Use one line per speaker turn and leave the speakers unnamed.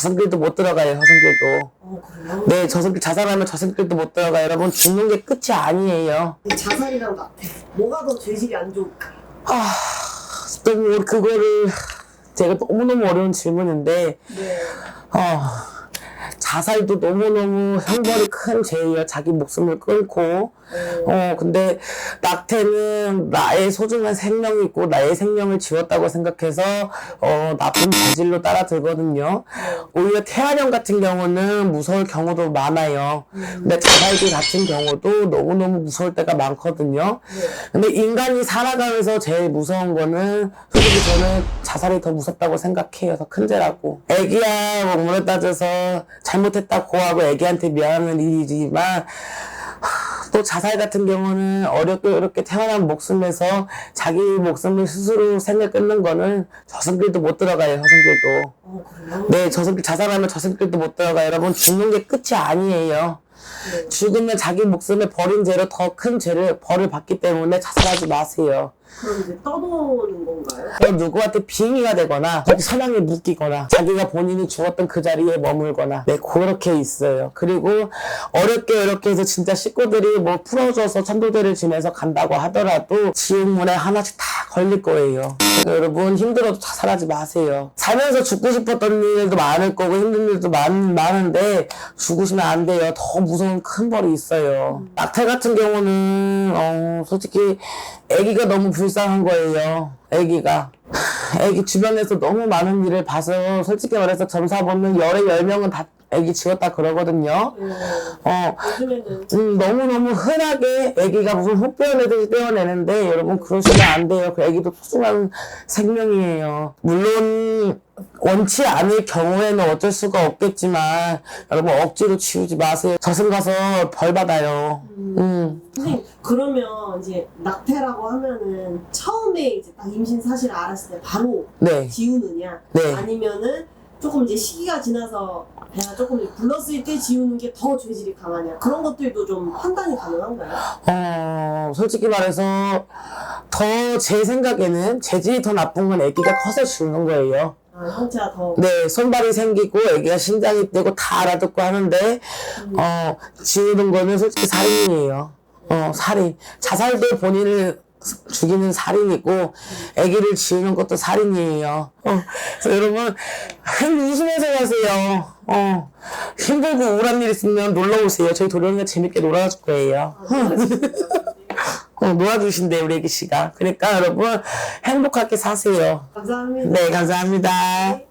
저승길도 못 들어가요, 저승길도.
어, 그래요?
네, 저승길 자살하면 저승길도 못 들어가요. 여러분, 죽는 게 끝이 아니에요.
이 자살이랑 낙태 뭐가 더 죄질이 안 좋을까요?
아, 너무 그거를 제가 너무너무 어려운 질문인데,
네.
어, 자살도 너무너무 형벌이 큰 죄예요. 자기 목숨을 끊고. 어, 근데 낙태는 나의 소중한 생명이 있고 나의 생명을 지웠다고 생각해서 어, 나쁜 죄질로 따라 들거든요. 오히려 태아령 같은 경우는 무서울 경우도 많아요. 근데 자살기 같은 경우도 너무너무 무서울 때가 많거든요. 근데 인간이 살아가면서 제일 무서운 거는 솔직히 저는 자살이 더 무섭다고 생각해요. 더큰 죄라고. 애기야 뭐 물에 따져서 잘못했다고 하고 애기한테 미안한 일이지만 또 자살 같은 경우는 어렵게 어렵게 태어난 목숨에서 자기 목숨을 스스로 생을 끊는 거는 저승길도 못 들어가요. 저승길도.
어?
네, 저승길 자살하면 저승길도 못 들어가요. 여러분 죽는 게 끝이 아니에요.
네.
죽으면 자기 목숨을 버린 죄로 더 큰 죄를 벌을 받기 때문에 자살하지 마세요.
그럼 이제 떠도는 건가요?
또 누구한테 빙의가 되거나 거기 선앙에 묶이거나 자기가 본인이 죽었던 그 자리에 머물거나 네 그렇게 있어요 그리고 어렵게 어렵게 해서 진짜 식구들이 뭐 풀어줘서 천도제를 지내서 간다고 하더라도 지옥문에 하나씩 다 걸릴 거예요 여러분 힘들어도 자살하지 마세요 살면서 죽고 싶었던 일도 많을 거고 힘든 일도 많, 많은데 죽으시면 안 돼요 더 무서운 큰 벌이 있어요 낙태 같은 경우는 어, 솔직히 아기가 너무 불쌍한 거예요. 아기가. 아기 주변에서 너무 많은 일을 봐서 솔직히 말해서 점사 보면 열에 열 명은 다 아기 지웠다 그러거든요.
네.
어, 음, 너무너무 흔하게 아기가 무슨 호 떼어내듯이 떼어내는데 여러분 그러시면 안 돼요. 그 아기도 소중한 생명이에요. 물론 원치 않을 경우에는 어쩔 수가 없겠지만 여러분 억지로 지우지 마세요. 저승 가서 벌 받아요. 음.
선생님 그러면 이제 낙태라고 하면은 처음에 이제 딱 임신 사실을 알았을 때 바로
네.
지우느냐
네.
아니면은 조금 이제 시기가 지나서 배가 조금 불렀을 때 지우는 게 더 죄질이 강하냐 그런 것들도 좀 판단이 가능한가요?
어, 솔직히 말해서 더 제 생각에는 재질이 더 나쁜 건 아기가 커서 죽는 거예요.
아, 형체가 더
네, 손발이 생기고 아기가 심장이 뛰고 다 알아듣고 하는데 어, 지우는 거는 솔직히 살인이에요. 어, 살인. 자살도 본인을 죽이는 살인이고 아기를 지우는 것도 살인이에요. 어, 그래서 여러분 흔 웃으면서 가세요. 어, 힘들고 우울한 일 있으면 놀러 오세요. 저희 도련이가 재밌게 놀아줄 거예요. 어, 놀아주신대 우리 애기 씨가. 그러니까 여러분 행복하게 사세요.
감사합니다.
네, 감사합니다.